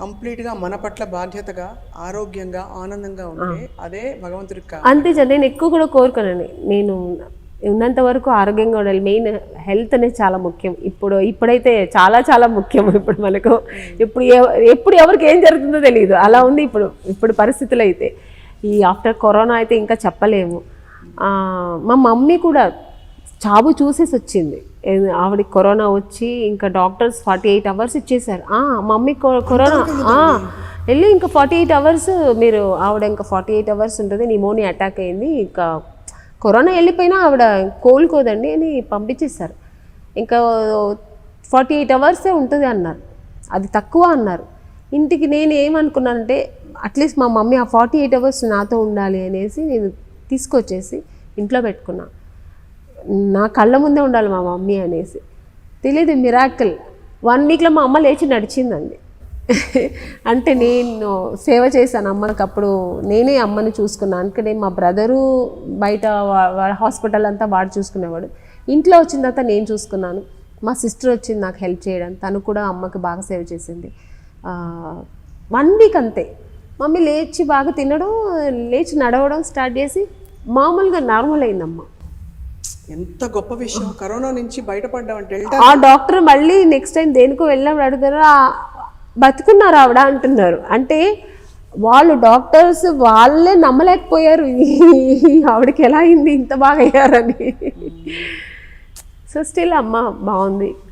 కంప్లీట్గా మన పట్ల బాధ్యతగా ఆరోగ్యంగా ఆనందంగా ఉంటే అదే భగవంతుడికి అంతే నేను ఎక్కువ కూడా కోరుకోనండి. నేను ఉన్నంత వరకు ఆరోగ్యంగా ఉండాలి. మెయిన్ హెల్త్ అనేది చాలా ముఖ్యం. ఇప్పుడు ఇప్పుడైతే చాలా చాలా ముఖ్యం ఇప్పుడు మనకు. ఇప్పుడు ఎప్పుడు ఎవరికి ఏం జరుగుతుందో తెలియదు అలా ఉంది ఇప్పుడు ఇప్పుడు పరిస్థితులు అయితే ఈ ఆఫ్టర్ కరోనా అయితే ఇంకా చెప్పలేము. మా మమ్మీ కూడా చావు చూసేసి వచ్చింది. ఆవిడకి కరోనా వచ్చి ఇంకా డాక్టర్స్ ఫార్టీ ఎయిట్ అవర్స్ ఇచ్చేసారు ఆ, మమ్మీ కరోనా వెళ్ళి ఇంకా ఫార్టీ ఎయిట్ అవర్స్ మీరు ఆవిడ ఇంకా ఫార్టీ ఎయిట్ అవర్స్ ఉంటుంది నిమోనియా అటాక్ అయింది. ఇంకా కరోనా వెళ్ళిపోయినా ఆవిడ కోలుకోదండి అని పంపించేశారు. ఇంకా ఫార్టీ ఎయిట్ అవర్సే ఉంటుంది అన్నారు. అది తక్కువ అన్నారు. ఇంటికి నేను ఏమనుకున్నానంటే అట్లీస్ట్ మా మమ్మీ ఆ ఫార్టీ ఎయిట్ అవర్స్ నాతో ఉండాలి అనేసి నేను తీసుకొచ్చేసి ఇంట్లో పెట్టుకున్నా. నా కళ్ళ ముందే ఉండాలి మా మమ్మీ అనేసి. తెలియదు మిరాకిల్ వన్ వీక్లో మా అమ్మ లేచి నడిచిందండి. అంటే నేను సేవ చేశాను అమ్మకి అప్పుడు. నేనే అమ్మని చూసుకున్నాను అందుకనే మా బ్రదరు బయట హాస్పిటల్ అంతా వాడు చూసుకునేవాడు. ఇంట్లో వచ్చిన తర్వాత నేను చూసుకున్నాను. మా సిస్టర్ వచ్చింది నాకు హెల్ప్ చేయడం. తను కూడా అమ్మకి బాగా సేవ చేసింది. వన్ వీక్ అంతే. మమ్మీ లేచి బాగా తినడం లేచి నడవడం స్టార్ట్ చేసి మామూలుగా నార్మల్ అయిందమ్మ. ఎంత గొప్ప విషయం. కరోనా నుంచి బయటపడ్డామంటే ఆ డాక్టర్ మళ్ళీ నెక్స్ట్ టైం దేనికో వెళ్ళినప్పుడు అడుగుతారు? "ఆ, బతుకున్నారు ఆవిడ అంటున్నారు. అంటే వాళ్ళు డాక్టర్స్ వాళ్ళే నమ్మలేకపోయారు. "ఈ ఆవిడకి ఎలా అయింది ఇంత బాగా అయ్యారని. సో స్టిల్ అమ్మ బాగుంది.